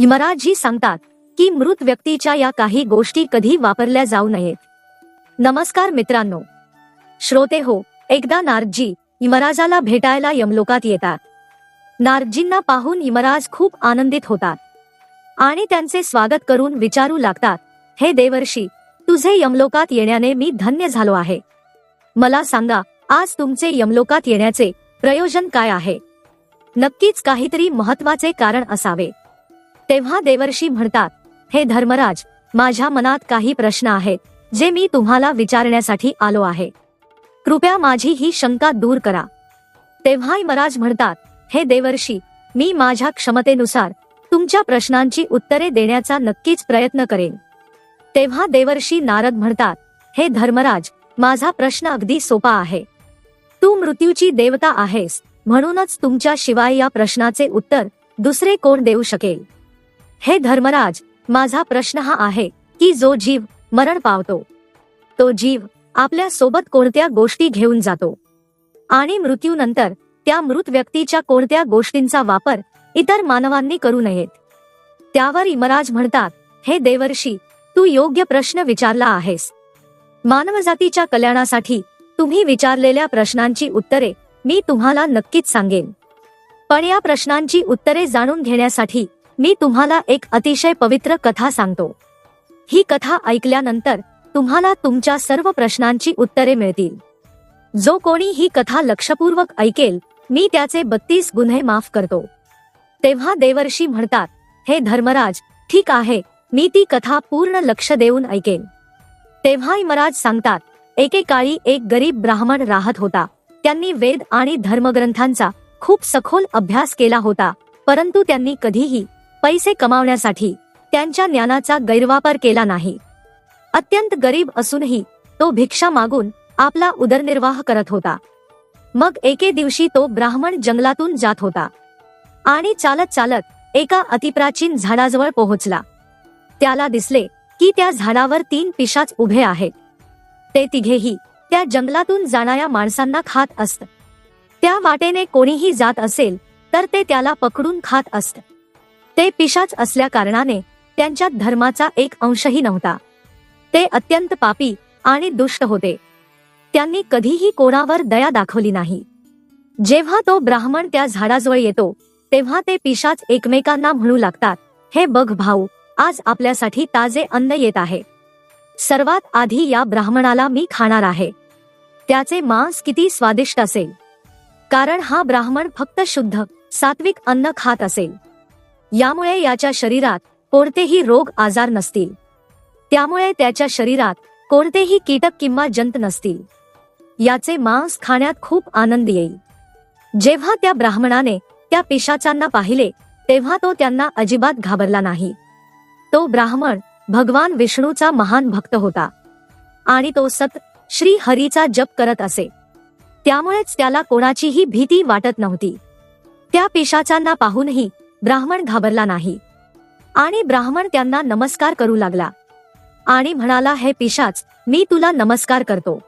यमराजजी सांगतात की मृत व्यक्तीच्या या काही गोष्टी कधी वापरल्या जाऊ नयेत. नमस्कार मित्रांनो. श्रोते हो एकदा नारदजी यमराजाला भेटायला यमलोकात येतात. नारदजींना पाहून यमराज खूप आनंदित होतात. आणि त्यांचे स्वागत करून विचारू लागतात हे देवर्षी तुझे यमलोकात येण्याने मी धन्य झालो आहे. मला सांगा आज तुमचे यमलोकात येण्याचे प्रयोजन काय आहे? नक्कीच काहीतरी महत्त्वाचे कारण असावे. तेव्हा देवर्षी म्हणतात हे धर्मराज माझ्या मनात काही प्रश्न आहेत जे मी तुम्हाला विचारण्यासाठी आलो आहे. कृपया माझी ही शंका दूर करा. तेव्हा महाराज म्हणतात हे देवर्षी मी माझ्या क्षमतेनुसार तुमच्या प्रश्नांची उत्तरे देण्याचा नक्कीच प्रयत्न करेन. तेव्हा देवर्षी नारद म्हणतात हे धर्मराज माझा प्रश्न अगदी सोपा आहे. तू मृत्यूची देवता आहेस म्हणूनच तुमच्या शिवाय या प्रश्नाचे उत्तर दुसरे कोण देऊ शकेल? हे धर्मराज माझा प्रश्न हा आहे की जो जीव मरण पावतो तो जीव आपल्यासोबत कोणत्या गोष्टी घेऊन जातो? आणि मृत्यूनंतर त्या मृत व्यक्तीच्या कोणत्या गोष्टींचा वापर इतर मानवांनी करू नयेत? त्यावर इमराज म्हणतात हे देवर्षी तू योग्य प्रश्न विचारला आहेस. मानवजातीच्या कल्याणासाठी तुम्ही विचारलेल्या प्रश्नांची उत्तरे मी तुम्हाला नक्कीच सांगेन. पण या प्रश्नांची उत्तरे जाणून घेण्यासाठी मी तुम्हाला एक अतिशय पवित्र कथा सांगतो. ही कथा ऐकल्यानंतर तुम्हाला तुमच्या सर्व प्रश्नांची उत्तरे मिळतील. जो कोणी ही कथा लक्षपूर्वक ऐकेल मी त्याचे बत्तीस गुन्हे माफ करतो. तेव्हा देवर्षी म्हणतात हे धर्मराज ठीक आहे मी ती कथा पूर्ण लक्ष देऊन ऐकेन. तेव्हा यमराज सांगतात एकेकाळी एक गरीब ब्राह्मण राहत होता. त्यांनी वेद आणि धर्मग्रंथांचा खूप सखोल अभ्यास केला होता परंतु त्यांनी कधीही पैसे कमावण्यासाठी त्यांच्या ज्ञानाचा गैरवापर केला नाही. अत्यंत गरीब असूनही तो भिक्षा मागून आपला उदरनिर्वाह करत होता. मग एके दिवशी तो ब्राह्मण जंगलातून जात होता. आणि चालत चालत एका अतिप्राचीन झाडाजवळ पोहोचला. त्याला दिसले की त्या झाडावर तीन पिशाच उभे आहेत. ते तिघेही त्या जंगलातून जाणाऱ्या माणसांना खात असत. त्या वाटेने कोणीही जात असेल तर ते त्याला पकडून खात असत. ते पिशाच असल्या कारणाने त्यांच्यात धर्माचा एक अंशही नव्हता. ते अत्यंत पापी आणि दुष्ट होते. त्यांनी कधीही कोणावर दया दाखवली नाही. जेव्हा तो ब्राह्मण त्या झाडाजवळ येतो तेव्हा ते पिशाच एकमेकांना म्हणू लागतात हे बघ भाऊ आज आपल्यासाठी ताजे अन्न येत आहे. सर्वात आधी या ब्राह्मणाला मी खाणार आहे. त्याचे मांस किती स्वादिष्ट असेल. कारण हा ब्राह्मण फक्त शुद्ध सात्विक अन्न खात असेल. यामुळे याच्या शरीरात कोणतेही रोग आजार नसतील. त्यामुळे त्याच्या शरीरात कोणतेही कीटक किंवा जंत नसतील. याचे मांस खाण्यात खूप आनंद येईल. जेव्हा त्या ब्राह्मणाने त्या पिशाचांना पाहिले तेव्हा तो त्यांना अजिबात घाबरला नाही. तो ब्राह्मण भगवान विष्णूचा महान भक्त होता. आणि तो सत श्री हरीचा जप करत असे. त्यामुळेच त्याला कोणाचीही भीती वाटत नव्हती. त्या पिशाचांना पाहूनही ब्राह्मण घाबरला नाही. आणि ब्राह्मण त्यांना नमस्कार करू लागला. आणि म्हणाला हे पिशाच मी तुला नमस्कार करतो.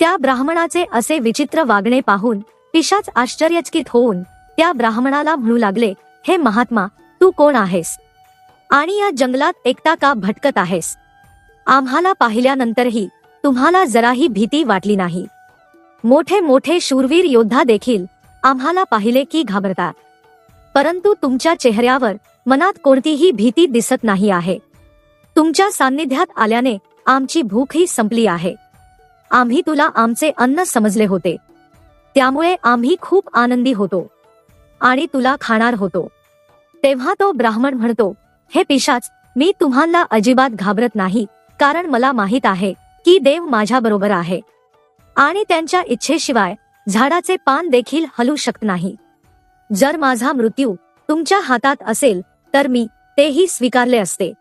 त्या ब्राह्मणाचे असे विचित्र वागणे पाहून पिशाच आश्चर्यचकित होऊन त्या ब्राह्मणाला म्हणू लागले हे महात्मा तू कोण आहेस? आणि या जंगलात एकटा का भटकत आहेस? आम्हाला पाहिल्यानंतरही तुम्हाला जराही भीती वाटली नाही. मोठे मोठे शूरवीर योद्धा देखील आम्हाला पाहिले की घाबरतात. परंतु तुमच्या चेहऱ्यावर मनात कोणतीही भीती दिसत नाही आहे. तुमच्या सान्निध्यात आल्याने आमची भूकही संपली आहे. आम्ही तुला आमचे अन्न समजले होते. त्यामुळे आम्ही खूप आनंदी होतो. आणि तुला खाणार होतो. तेव्हा तो ब्राह्मण म्हणतो हे पिशाच मी तुम्हाला अजिबात घाबरत नाही कारण मला माहीत आहे की देव माझ्या बरोबर आहे. आणि त्यांच्या इच्छेशिवाय झाडाचे पान देखील हलू शकत नाही. जर माझा मृत्यू तुमच्या हातात असेल तर मी तेही स्वीकारले असते.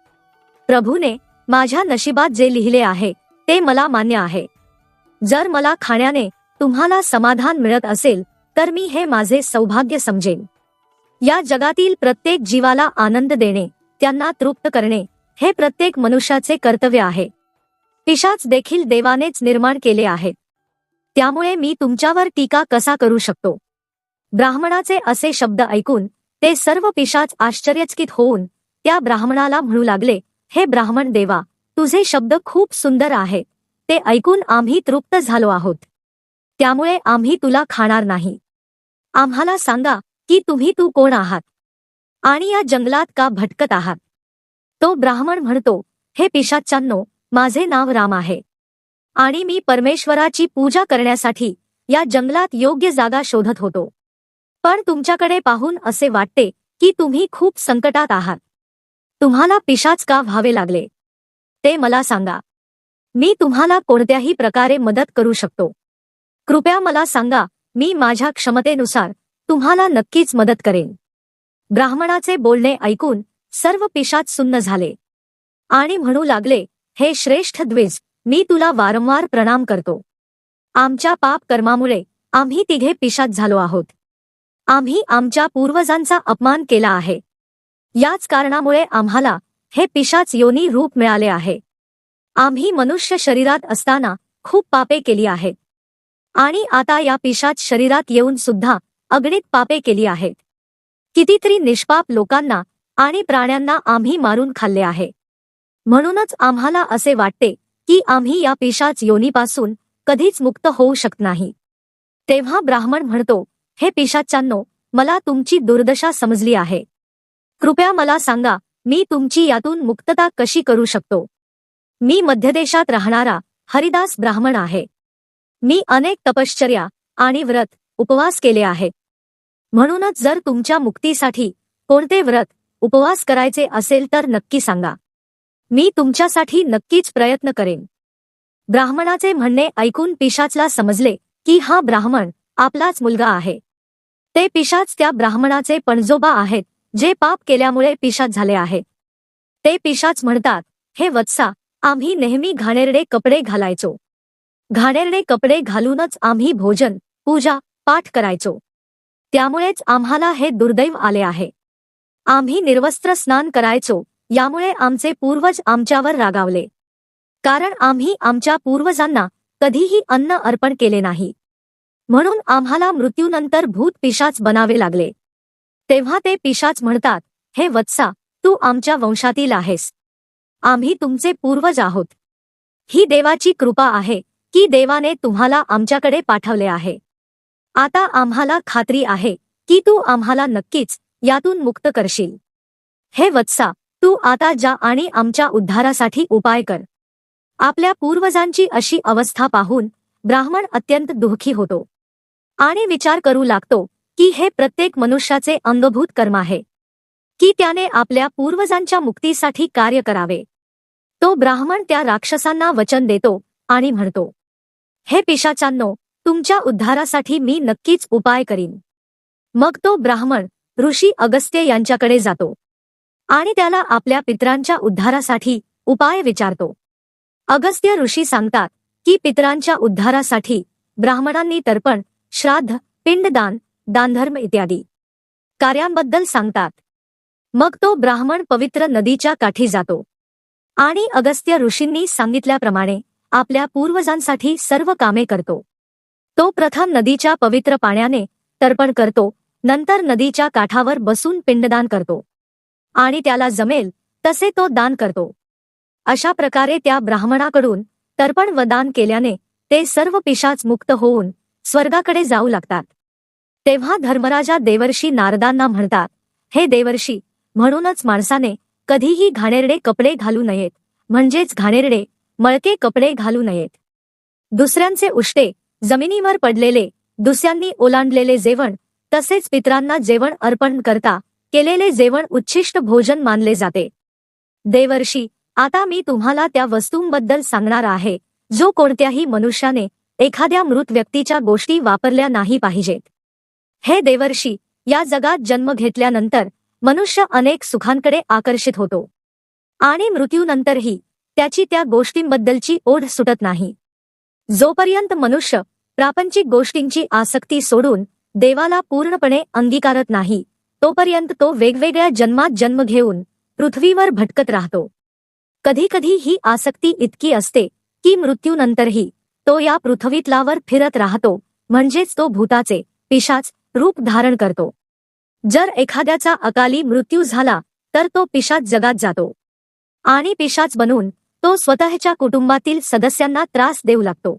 प्रभूने माझ्या नशिबात जे लिहिले आहे ते मला मान्य आहे. जर मला खाण्याने तुम्हाला समाधान मिळत असेल तर मी हे माझे सौभाग्य समजेन. या जगातील प्रत्येक जीवाला आनंद देणे त्यांना तृप्त करणे हे प्रत्येक मनुष्याचे कर्तव्य आहे. पिशाच देखील देवानेच निर्माण केले आहेत त्यामुळे मी तुमच्यावर टीका कसा करू शकतो? ब्राह्मणाचे असे शब्द ऐकून ते सर्व पिशाच आश्चर्यचकित होऊन त्या ब्राह्मणाला म्हणू लागले हे ब्राह्मण देवा तुझे शब्द खूप सुंदर आहेत ते ऐकून आम्ही तृप्त झालो आहोत. त्यामुळे आम्ही तुला खाणार नाही. आम्हाला सांगा की तुम्ही तू कोण आहात? आणि या जंगलात का भटकत आहात? तो ब्राह्मण म्हणतो हे पिशाच्चांनो माझे नाव राम आहे. आणि मी परमेश्वराची पूजा करण्यासाठी या जंगलात योग्य जागा शोधत होतो. पण तुमच्याकडे पाहून असे वाटते की तुम्ही खूप संकटात आहात. तुम्हाला पिशाच का व्हावे लागले? ते मला सांगा. मी तुम्हाला कोणत्याही प्रकारे मदत करू शकतो. कृपया मला सांगा मी माझ्या क्षमतेनुसार तुम्हाला नक्कीच मदत करेन. ब्राह्मणाचे बोलणे ऐकून सर्व पिशाच सुन्न झाले. आणि म्हणू लागले हे श्रेष्ठ द्विज मी तुला वारंवार प्रणाम करतो. आमच्या पाप कर्मामुळे आम्ही तिघे पिशाच झालो आहोत. आम्ही आमच्या पूर्वजांचा अपमान केला आहे. याच कारणामुळे आम्हाला हे पिशाच योनी रूप मिळाले आहे. आम्ही मनुष्य शरीरात असताना खूप पापे केली आहेत आणि आता या पिशाच शरीरात येऊन सुद्धा अगणित पापे केली आहेत कितीतरी निष्पाप लोकांना आणि प्राण्यांना आम्ही मारून खाल्ले आहे. म्हणूनच आम्हाला असे वाटते की आम्ही या पिशाच योनीपासून कधीच मुक्त होऊ शकत नाही. तेव्हा ब्राह्मण म्हणतो हे पिशाच्यांनो मला तुमची दुर्दशा समजली आहे. कृपया मला सांगा मी तुमची यातून मुक्तता कशी करू शकतो? मी मध्यदेशात राहणारा हरिदास ब्राह्मण आहे. मी अनेक तपश्चर्या आणि व्रत उपवास केले आहेत म्हणूनच जर तुमच्या मुक्तीसाठी कोणते व्रत उपवास करायचे असेल तर नक्की सांगा. मी तुमच्यासाठी नक्कीच प्रयत्न करेन. ब्राह्मणाचे म्हणणे ऐकून पिशाचला समजले की हा ब्राह्मण आपलाच मुलगा आहे. ते पिशाच त्या ब्राह्मणाचे पणजोबा आहेत जे पाप केल्यामुळे पिशाच झाले आहे. ते पिशाच म्हणतात हे वत्सा आम्ही नेहमी घाणेरडे कपडे घालायचो. घाणेरडे कपडे घालूनच आम्ही भोजन पूजा पाठ करायचो. त्यामुळेच आम्हाला हे दुर्दैव आले आहे. आम्ही निर्वस्त्र स्नान करायचो यामुळे आमचे पूर्वज आमच्यावर रागावले. कारण आम्ही आमच्या पूर्वजांना कधीही अन्न अर्पण केले नाही. म्हणून आम्हाला मृत्यूनंतर भूत पिशाच बनावे लागले. तेव्हा ते पिशाच म्हणतात हे वत्सा तू आमच्या वंशातील आहेस. आम्ही तुमचे पूर्वज आहोत. ही देवाची कृपा आहे की देवाने तुम्हाला आमच्याकडे पाठवले आहे. आता आम्हाला खात्री आहे की तू आम्हाला नक्कीच यातून मुक्त करशील. हे वत्सा तू आता जा आणि आमच्या उद्धारासाठी उपाय कर. आपल्या पूर्वजांची अशी अवस्था पाहून ब्राह्मण अत्यंत दुःखी होतो. आणि विचार करू लागतो की हे प्रत्येक मनुष्याचे अंगभूत कर्म आहे. की त्याने आपल्या पूर्वजांच्या मुक्तीसाठी कार्य करावे. तो ब्राह्मण त्या राक्षसांना वचन देतो आणि म्हणतो हे पिशाचांनो तुमच्या उद्धारासाठी मी नक्कीच उपाय करीन. मग तो ब्राह्मण ऋषी अगस्त्य यांच्याकडे जातो. आणि त्याला आपल्या पित्रांच्या उद्धारासाठी उपाय विचारतो. अगस्त्य ऋषी सांगतात की पित्रांच्या उद्धारासाठी ब्राह्मणांनी तर्पण श्राद्ध पिंडदान दानधर्म इत्यादी. कार्यांबद्दल सांगतात. मग तो ब्राह्मण पवित्र नदीच्या काठी जातो. आणि अगस्त्य ऋषींनी सांगितल्याप्रमाणे आपल्या पूर्वजांसाठी सर्व कामे करतो. तो प्रथम नदीच्या पवित्र पाण्याने तर्पण करतो नंतर नदीच्या काठावर बसून पिंडदान करतो. आणि त्याला जमेल तसे तो दान करतो. अशा प्रकारे त्या ब्राह्मणाकडून तर्पण व दान केल्याने ते सर्व पिशाच मुक्त होऊन स्वर्गाकडे जाऊ लागतात. तेव्हा धर्मराजा देवर्षी नारदांना म्हणतात हे देवर्षी म्हणूनच माणसाने कधीही घाणेरडे कपडे घालू नयेत. म्हणजेच घाणेरडे मळके कपडे घालू नयेत. दुसऱ्यांचे उष्टे जमिनीवर पडलेले दुसऱ्यांनी ओलांडलेले जेवण तसेच पित्रांना जेवण अर्पण करता केलेले जेवण उच्छिष्ट भोजन मानले जाते. देवर्षी आता मी तुम्हाला त्या वस्तूंबद्दल सांगणार आहे जो कोणत्याही मनुष्याने एखाद्या मृत व्यक्तीच्या गोष्टी वापरल्या नाही पाहिजेत. हे देवर्षी या जगात जन्म घेतल्यानंतर मनुष्य अनेक सुखांकडे आकर्षित होतो. आणि मृत्यूनंतरही त्याची त्या गोष्टींबद्दलची ओढ सुटत नाही. जोपर्यंत मनुष्य प्रापंचिक गोष्टींची आसक्ती सोडून देवाला पूर्णपणे अंगीकारत नाही तोपर्यंत तो वेगवेगळ्या जन्मात जन्म घेऊन पृथ्वीवर भटकत राहतो. कधीकधी ही आसक्ती इतकी असते की मृत्यूनंतरही तो या पृथ्वीतलावर फिरत राहतो म्हणजेच तो भूताचे पिशाच रूप धारण करतो. जर एखाद्याचा अकाली मृत्यू झाला तर तो पिशाच जगात जातो. आणि पिशाच बनून तो स्वतःच्या कुटुंबातील सदस्यांना त्रास देऊ लागतो.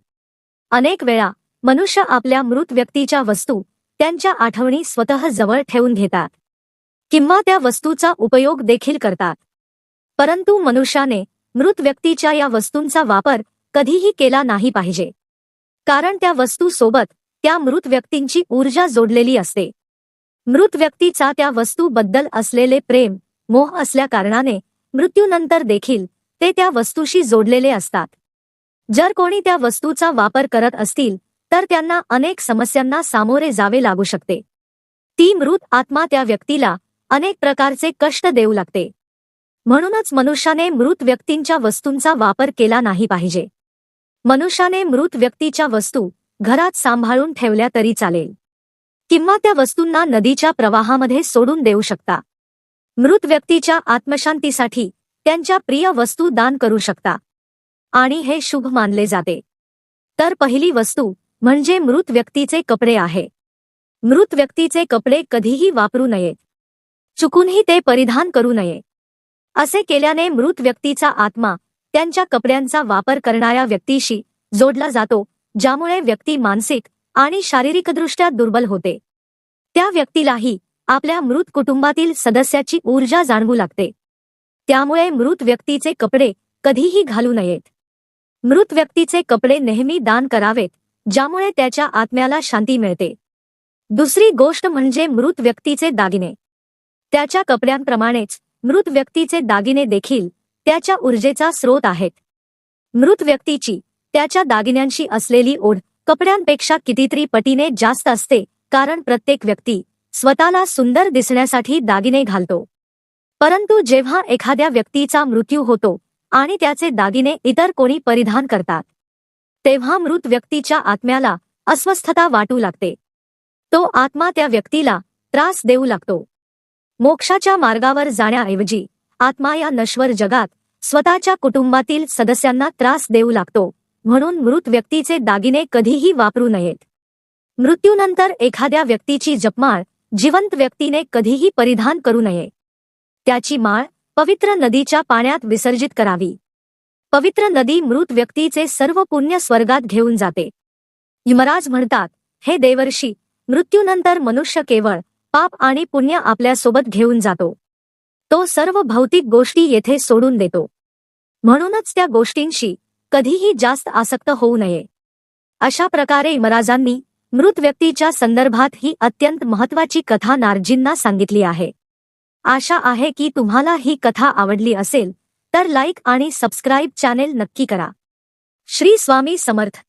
अनेक वेळा मनुष्य आपल्या मृत व्यक्तीच्या वस्तू त्यांच्या आठवणी स्वतः जवळ ठेवून घेतात. किंवा त्या वस्तूचा उपयोग देखील करतात. परंतु मनुष्याने मृत व्यक्तीच्या या वस्तूंचा वापर कधीही केला नाही पाहिजे. कारण त्या वस्तू सोबत त्या मृत व्यक्तींची ऊर्जा जोडलेली असते. मृत व्यक्तीचा त्या वस्तूबद्दल असलेले प्रेम मोह असल्या कारणाने मृत्यूनंतर देखील ते त्या वस्तूशी जोडलेले असतात. जर कोणी त्या वस्तूचा वापर करत असतील तर त्यांना अनेक समस्यांना सामोरे जावे लागू शकते. ती मृत आत्मा त्या व्यक्तीला अनेक प्रकारचे कष्ट देऊ लागते. म्हणूनच मनुष्याने मृत व्यक्तींच्या वस्तूंचा वापर केला नाही पाहिजे. मनुष्याने मृत व्यक्तीच्या वस्तू घरात सांभाळून ठेवल्या तरी चालेल. किंवा त्या वस्तूंना नदीच्या प्रवाहामध्ये सोडून देऊ शकता. मृत व्यक्तीच्या आत्मशांतीसाठी त्यांच्या प्रिय वस्तू दान करू शकता. आणि हे शुभ मानले जाते. तर पहिली वस्तू म्हणजे मृत व्यक्तीचे कपडे आहे. मृत व्यक्तीचे कपडे कधीही वापरू नयेत चुकूनही ते परिधान करू नये. असे केल्याने मृत व्यक्तीचा आत्मा त्यांच्या कपड्यांचा वापर करणाऱ्या व्यक्तीशी जोडला जातो ज्यामुळे व्यक्ती मानसिक आणि शारीरिकदृष्ट्या दुर्बल होते. त्या व्यक्तीलाही आपल्या मृत कुटुंबातील सदस्याची ऊर्जा जाणवू लागते. त्यामुळे मृत व्यक्तीचे कपडे कधीही घालू नयेत. मृत व्यक्तीचे कपडे नेहमी दान करावेत ज्यामुळे त्याच्या आत्म्याला शांती मिळते. दुसरी गोष्ट म्हणजे मृत व्यक्तीचे दागिने. त्याच्या कपड्यांप्रमाणेच मृत व्यक्तीचे दागिने देखील त्याच्या ऊर्जेचा स्रोत आहेत. मृत व्यक्तीची त्याच्या दागिन्यांशी असलेली ओढ कपड्यांपेक्षा कितीतरी पटीने जास्त असते कारण प्रत्येक व्यक्ती स्वतःला सुंदर दिसण्यासाठी दागिने घालतो. परंतु जेव्हा एखाद्या व्यक्तीचा मृत्यू होतो आणि त्याचे दागिने इतर कोणी परिधान करतात तेव्हा मृत व्यक्तीच्या आत्म्याला अस्वस्थता वाटू लागते. तो आत्मा त्या व्यक्तीला त्रास देऊ लागतो. मोक्षाच्या मार्गावर जाण्याऐवजी आत्मा या नश्वर जगात स्वतःच्या कुटुंबातील सदस्यांना त्रास देऊ लागतो. म्हणून मृत व्यक्तीचे दागिने कधीही वापरू नयेत. मृत्यूनंतर एखाद्या व्यक्तीची जपमाळ जिवंत व्यक्तीने कधीही परिधान करू नये. त्याची माळ पवित्र नदीच्या पाण्यात विसर्जित करावी. पवित्र नदी मृत व्यक्तीचे सर्व पुण्य स्वर्गात घेऊन जाते. यमराज म्हणतात हे देवर्षी मृत्यूनंतर मनुष्य केवळ पाप आणि पुण्य आपल्यासोबत घेऊन जातो. तो सर्व भौतिक गोष्टी येथे सोडून देतो. म्हणूनच त्या गोष्टींशी कधीही जास्त आसक्त होऊ नये. अशा प्रकारे इमराजांनी मृत व्यक्तीच्या संदर्भात ही अत्यंत महत्वाची कथा नारजींना सांगितली आहे. आशा आहे की तुम्हाला ही कथा आवडली असेल तर लाईक आणि सबस्क्राईब चॅनेल नक्की करा. श्री स्वामी समर्थ.